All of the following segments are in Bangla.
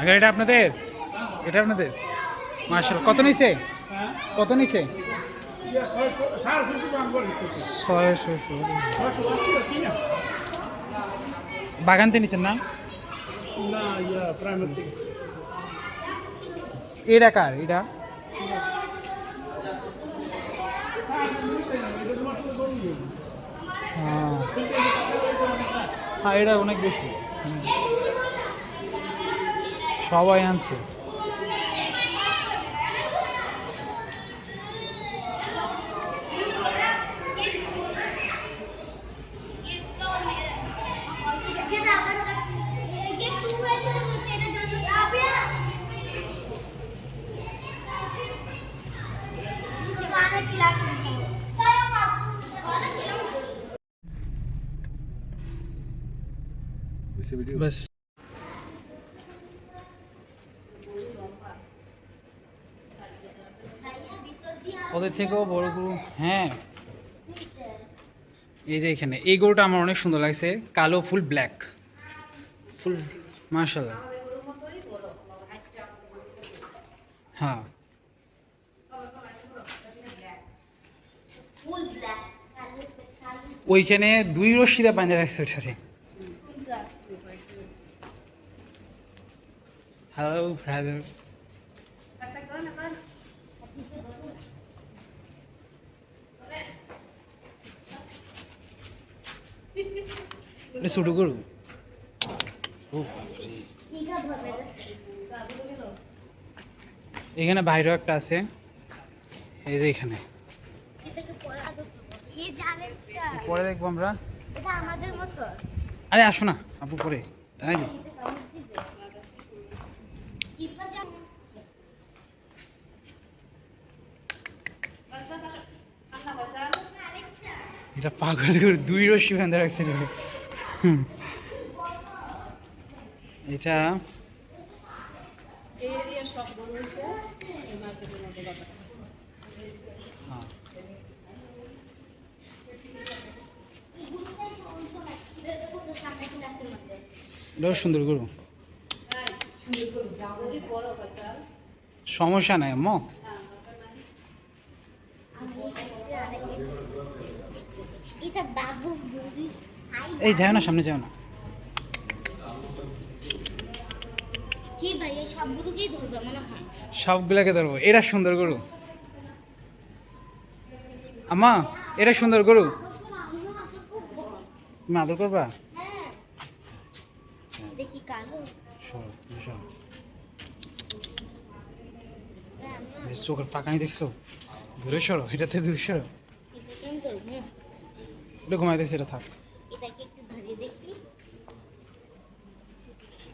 আগে এটা আপনাদের? এটা আপনাদের? মার্শাল কত নিছে? কত নিছে? ছয়শো। বাগানতে নিছেন না? এটা কার? এটা? হ্যাঁ। হ্যাঁ এটা অনেক বেশি। সবাই আনছে ये ওদের থেকেও বড় গরু হ্যাঁ। এই যে এখানে এই গরুটা আমার অনেক সুন্দর লাগছে কালো ফুল ব্ল্যাক। ফুল মার্শাল হ্যাঁ। ওইখানে দুই রশ্মিরা বাঁধে রাখছে ওইটারে। হ্যালো ফ্রাদার শুরু করু এখানে বাইরেও একটা আছে। এই যে এখানে। পরে দেখব আমরা। আরে, আসো না। আপু পরে। তাই না? Gracias. এটা পাগল করে দুই রশি বাঁধা রাখছে। এটা হ্যাঁ সুন্দর ফসল সমস্যা নাই আম্মু এটা বাবু বুড়ি হাই এই যাও না সামনে যাও না। মনে হয়? সবগুলাকে ধরবো। এটা সুন্দর গরু। আম্মা এটা সুন্দর গরু। তুমি আদর করবা? হ্যাঁ। হ্যাঁ, চোখের পাকানি দেখছ? দূরে সরো এটাতে দূরে সরো। এটা কেমন করব এটা থাক।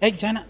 এই যায় না।